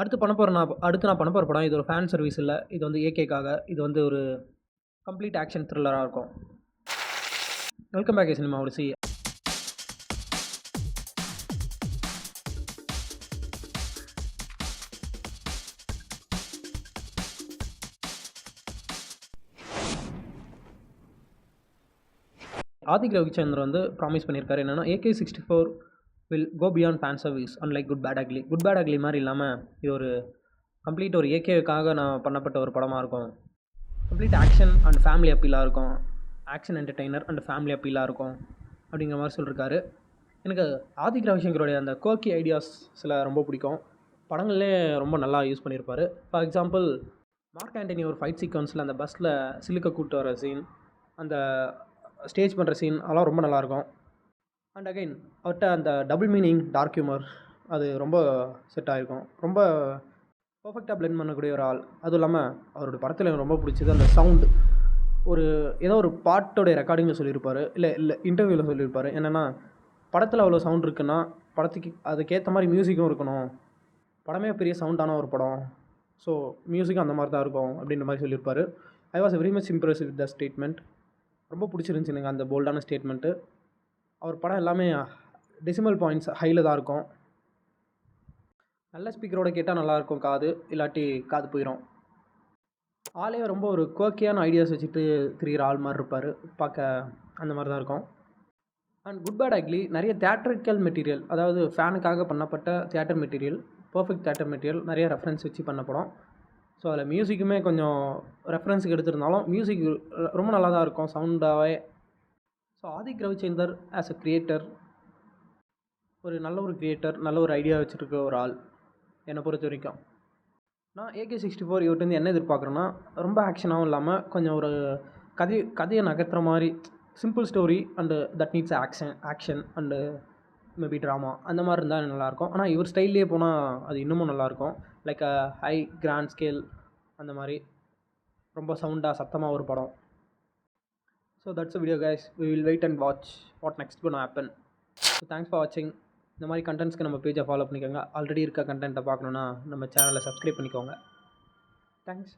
அடுத்து பண்ண போகிற நான் அடுத்து நான் பண்ண போகிற படம் இது ஒரு ஃபேன் சர்வீஸ் இல்லை. இது வந்து ஏகேக்காக இது வந்து ஒரு கம்ப்ளீட் ஆக்ஷன் த்ரில்லராக இருக்கும். வெல்கம் பேக் சினிமா ஒரு சி ஆதிக் ரவிச்சந்திரன் வந்து ப்ராமிஸ் பண்ணியிருக்காரு என்னென்னா AK sixty four will go beyond fan service unlike good bad ugly good bad ugly மாதிரி இல்லாமல் இது ஒரு கம்ப்ளீட் ஒரு ஏகேவுக்காக நான் பண்ணப்பட்ட ஒரு படமாக இருக்கும். கம்ப்ளீட் ஆக்ஷன் அண்ட் ஃபேமிலி அப்பீலாக இருக்கும். ஆக்ஷன் என்டர்டெய்னர் அண்ட் ஃபேமிலி அப்பீலாக இருக்கும். அப்படிங்கிற மாதிரி சொல்லியிருக்காரு எனக்கு ஆதிக் ரவிசங்கருடைய அந்த கோக்கி ஐடியாஸ் சில ரொம்ப பிடிக்கும். படங்கள்லே ரொம்ப நல்லா யூஸ் பண்ணியிருப்பார் ஃபார் எக்ஸாம்பிள் மார்க் ஆண்டனி ஒரு ஃபைட் சீக்வன்ஸில் அந்த பஸ்ஸில் சிலுக்க கூட்டு வர சீன் அந்த ஸ்டேஜ் பண்ணுற சீன் அதெல்லாம் ரொம்ப நல்லாயிருக்கும் அண்ட் அகைன் அவர்கிட்ட அந்த டபுள் மீனிங் டார்க் ஹியூமர் அது ரொம்ப செட் ஆகிருக்கும் ரொம்ப பர்ஃபெக்டாக பிளெண்ட் பண்ணக்கூடிய ஒரு ஆள். அதுவும் இல்லாமல் அவரோட படத்தில் எனக்கு ரொம்ப பிடிச்சது அந்த சவுண்டு ஒரு ஏதோ ஒரு பாட்டோடைய ரெக்கார்டிங்கில் சொல்லியிருப்பார். இல்லை இல்லை இன்டர்வியூவில் சொல்லியிருப்பார். என்னென்னா படத்தில் அவ்வளோ சவுண்ட் இருக்குன்னா படத்துக்கு அதுக்கேற்ற மாதிரி மியூசிக்கும் இருக்கணும். படமே பெரிய சவுண்டான ஒரு படம். ஸோ மியூசிக்கும் அந்த மாதிரி தான் இருக்கும் அப்படின்ற மாதிரி சொல்லியிருப்பார். I was very much impress with the statement ரொம்ப பிடிச்சிருந்துச்சி எனக்கு அந்த போல்டான ஸ்டேட்மெண்ட்டு அவர் படம் எல்லாமே டெசிமல் பாயிண்ட்ஸ் ஹையில் தான் இருக்கும். நல்ல ஸ்பீக்கரோட கேட்டால் நல்லாயிருக்கும் காது இல்லாட்டி காது போயிடும் ஆளே ரொம்ப ஒரு கோக்கியான ஐடியாஸ் வச்சுட்டு திரிகிற ஆள் மாதிரி இருப்பார். பார்க்க அந்த மாதிரி தான் இருக்கும். அண்ட் குட் பேட் அக்லி நிறைய தேட்ரிக்கல் மெட்டீரியல் அதாவது ஃபேனுக்காக பண்ணப்பட்ட theatre material perfect theatre material நிறைய ரெஃபரன்ஸ் வச்சு பண்ண படம். ஸோ அதில் மியூசிக்குமே கொஞ்சம் ரெஃபரன்ஸுக்கு எடுத்திருந்தாலும் மியூசிக் ரொம்ப நல்லா தான் இருக்கும். சவுண்டாகவே so Adhik Ravichander as a creator ஒரு நல்ல ஒரு கிரியேட்டர் நல்ல ஒரு ஐடியா வச்சுருக்க ஒரு ஆள் என்னை பொறுத்த வரைக்கும். நான் ஏகே சிக்ஸ்டி ஃபோர் இவர்கிட்ட என்ன எதிர்பார்க்குறேன்னா ரொம்ப ஆக்ஷனாகவும் இல்லாமல் கொஞ்சம் ஒரு கதை கதையை நகர்த்துற மாதிரி simple story and that needs action action and maybe drama அந்த மாதிரி இருந்தால் நல்லாயிருக்கும் ஆனால் இவர் ஸ்டைல்லே போனால் அது இன்னமும் நல்லாயிருக்கும் லைக் ஹை கிராண்ட் ஸ்கேல் அந்த மாதிரி ரொம்ப சவுண்டாக சத்தமாக ஒரு படம். So that's video guys we will wait and watch what next பண்ண ஹேப்பன் ஸோ தேங்க்ஸ் ஃபார் வாட்சிங் இந்த மாதிரி கண்டென்ட்ஸ்க்கு நம்ம பேஜை ஃபாலோ பண்ணிக்கோங்க. ஆல்ரெடி இருக்க கண்டென்ட்டை பார்க்கணுன்னா நம்ம சேனலை சப்ஸ்கிரைப் பண்ணிக்கோங்க. தேங்க்ஸ்